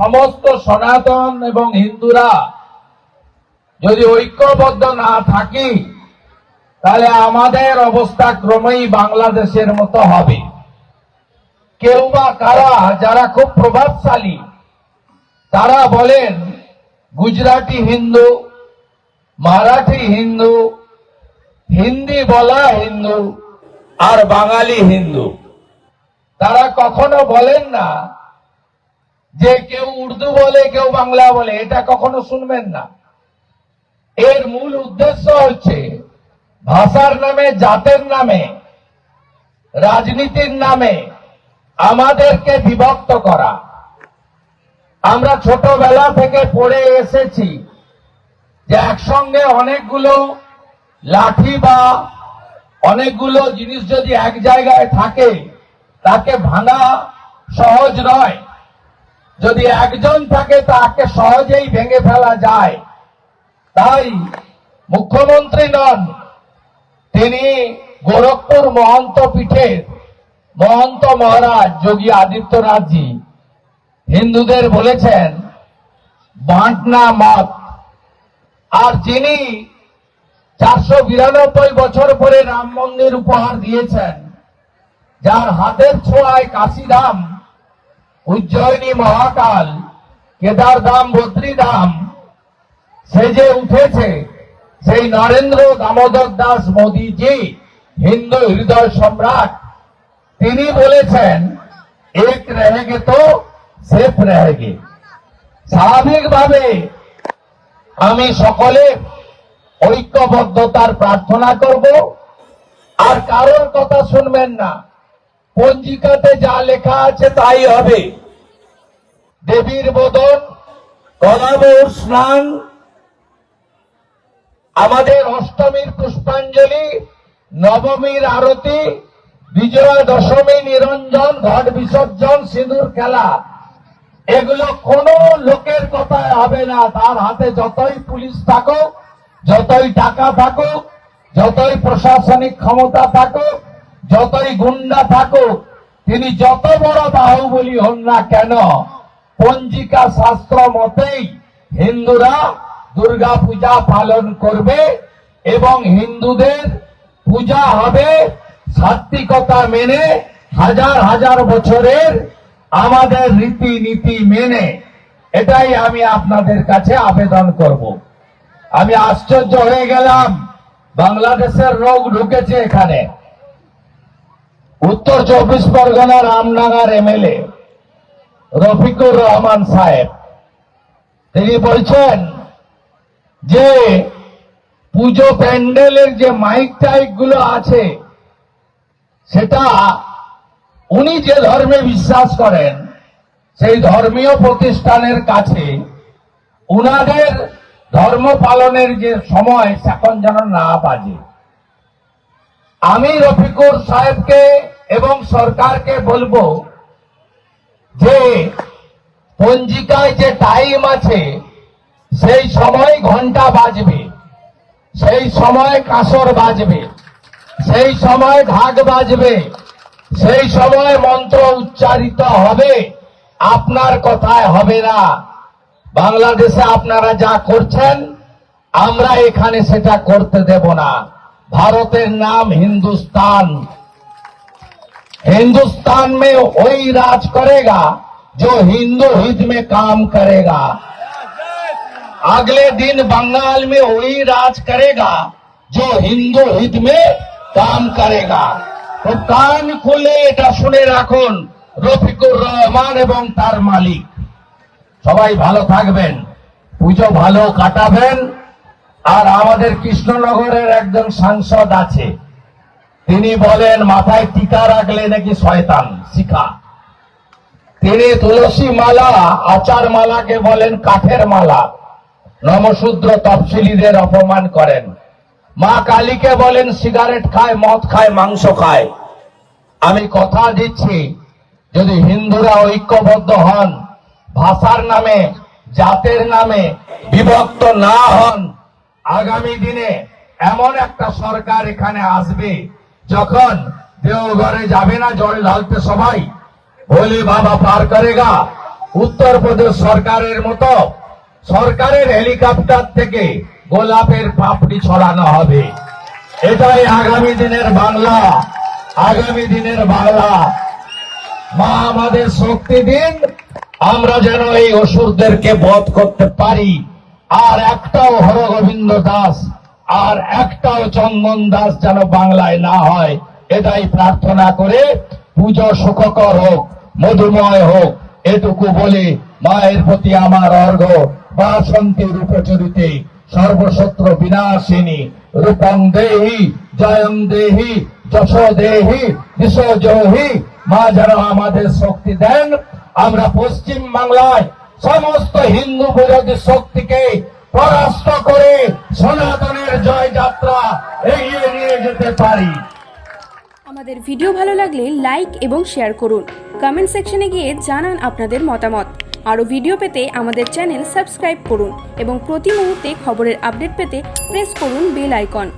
সমস্ত সনাতন এবং হিন্দুরা যদি ঐক্যবদ্ধ না থাকি, তাহলে আমাদের অবস্থা ক্রমেই বাংলাদেশের মতো হবে। কেউ বা কারা যারা খুব প্রভাবশালী, তারা বলেন, গুজরাটি হিন্দু, মারাঠি হিন্দু, হিন্দি বলা হিন্দু, আর বাঙালি হিন্দু। তারা কখনো বলেন না যে কেউ উর্দু বলে, কেউ বাংলা বলে, এটা কখনো শুনবেন না। এর মূল উদ্দেশ্য হচ্ছে, ভাষার নামে, জাতের নামে, রাজনীতির নামে আমাদেরকে বিভক্ত করা। আমরা ছোটবেলা থেকে পড়ে এসেছি যে একসঙ্গে অনেকগুলো লাঠি বা অনেকগুলো জিনিস যদি এক জায়গায় থাকে, তাকে ভাঙা সহজ নয়। যদি একজন থাকে, তাকে সহজেই ভেঙে ফেলা যায়। তাই মুখ্যমন্ত্রী নন, তিনি গোরখপুর মহন্ত পীঠের মহন্ত মহারাজ যোগী আদিত্যনাথজি হিন্দুদের বলেছেন, বাঁটনা মত আর যিনি চারশো বিরানব্বই বছর পরে রাম মন্দির উপহার দিয়েছেন, যার হাতের ছোঁয়ায় কাশিধাম উজ্জয়িনী মহাকাল কেদারধাম বদ্রীধাম সে যে উঠেছে, সেই নরেন্দ্র দামোদর দাস মোদীজি, হিন্দু হৃদয় সম্রাট, তিনি বলেছেন, এক রেহেগে তো সেফ রেহেগে। স্বাভাবিকভাবে আমি সকলে ঐক্যবদ্ধতার প্রার্থনা করব, আর কারোর কথা শুনবেন না। পঞ্জিকাতে যা লেখা আছে তাই হবে। দেবীর বোধন কলাবর স্নান, আমাদের অষ্টমীর পুষ্পাঞ্জলি, নবমীর আরতি, বিজয়া দশমী নিরঞ্জন, ঘট বিসর্জন, সিঁদুর খেলা। এগুলো কোন লোকের কথায় হবে না। তার হাতে যতই পুলিশ থাকুক, যতই টাকা থাকুক, যতই প্রশাসনিক ক্ষমতা থাকুক যতই গুন্ডা থাকুক, তিনি যত বড় বাহুবলী হন না কেন, পঞ্জিকা শাস্ত্র মতেই হিন্দুরা দুর্গা পূজা পালন করবে এবং হিন্দুদের পূজা হবে সাত্বিকতা মেনে হাজার হাজার বছরের আমাদের রীতিনীতি মেনে। এটাই আমি আপনাদের কাছে আবেদন করব। আমি আশ্চর্য হয়ে গেলাম, বাংলাদেশের রোগ ঢুকেছে এখানে। উত্তর চব্বিশ পরগনা রামনগর এমএলএ রফিকুর রহমান সাহেব। তিনি বলছেন যে পুজো প্যান্ডেলের যে মাইক টাইকগুলো আছে, সেটা উনি যে ধর্মে বিশ্বাস করেন, সেই ধর্মীয় প্রতিষ্ঠানের কাছে উনাদের ধর্ম পালনের যে সময় এখন যেন না বাজে। আমি রফিকুর সাহেবকে এবং সরকারকে বলব যে, পঞ্জিকায় যে টাইম আছে, সেই সময় ঘণ্টা বাজবে। সেই সময় কাসর বাজবে। সেই সময় ঢাক বাজবে। সেই সময় মন্ত্র উচ্চারিত হবে। আপনার কথায় হবে না। বাংলাদেশে আপনারা যা করছেন, আমরা এখানে সেটা করতে দেব না। ভারতের नाम हिंदुस्तान हिंदुस्तान में वही राज करेगा जो हिंदू हित में काम करेगा अगले दिन बंगाल में वही राज करेगा जो हिंदू हित में काम करेगा তো কান খুলে এটা শুনে রাখুন রফিকুর রহমান এবং তার মালিক সবাই ভালো থাকবেন পুজো ভালো কাটাবেন আর আমাদের কৃষ্ণনগরের একজন সাংসদ আছে। তিনি বলেন, মাথায় টিকা রাখলে নাকি শয়তান? শিখা। তিনি তুলসী মালা, আচার মালাকে বলেন, কাঠের মালা। নমশূদ্র তফসিলিদের অপমান করেন। মা কালীকে বলেন, সিগারেট খায়, মদ খায়, মাংস খায়। আমি কথা দিচ্ছি, যদি হিন্দুরা ঐক্যবদ্ধ হন, ভাষার নামে, জাতের নামে বিভক্ত না হন আগামী দিনে এমন একটা সরকার এখানে আসবে, যখন দেওঘরে যাবে না জল ঢালতে সবাই? ভোলে বাবা, পার করেগা। উত্তরপ্রদেশ সরকারের মতো সরকারের হেলিকপ্টার থেকে গোলাপের পাপড়ি ছড়ানো হবে। এটাই আগামী দিনের বাংলা, আগামী দিনের বাংলা। মা, আমাদের শক্তি দিন, আমরা যেন এই অসুরদেরকে বধ করতে পারি। আর একটাও হরগোবিন্দ দাস, আর একটাও চন্দন দাস যেন বাংলায় না হয়। এটাই প্রার্থনা করে পুজো সুখকর হোক, মধুময় হোক, এটুকু বলে মায়ের প্রতি আমার অর্ঘ বাসন্তী রূপচরিতে সর্বশত্র বিনাশিনী, রূপং দেহি, জয়ং দেহি, যশ দেহি বিশ্বজহি মা যেন আমাদের শক্তি দেন, আমরা পশ্চিম বাংলায় সমস্ত হিন্দু বিরোধী শক্তিকে পরাস্ত করে সনাতনের জয় যাত্রা এগিয়ে নিয়ে যেতে পারি। আমাদের ভিডিও ভালো লাগলে লাইক এবং শেয়ার করুন। কমেন্ট সেকশনে গিয়ে জানান আপনাদের মতামত। আরও ভিডিও পেতে আমাদের চ্যানেল সাবস্ক্রাইব করুন এবং প্রতি মুহূর্তে খবরের আপডেট পেতে প্রেস করুন বেল আইকন।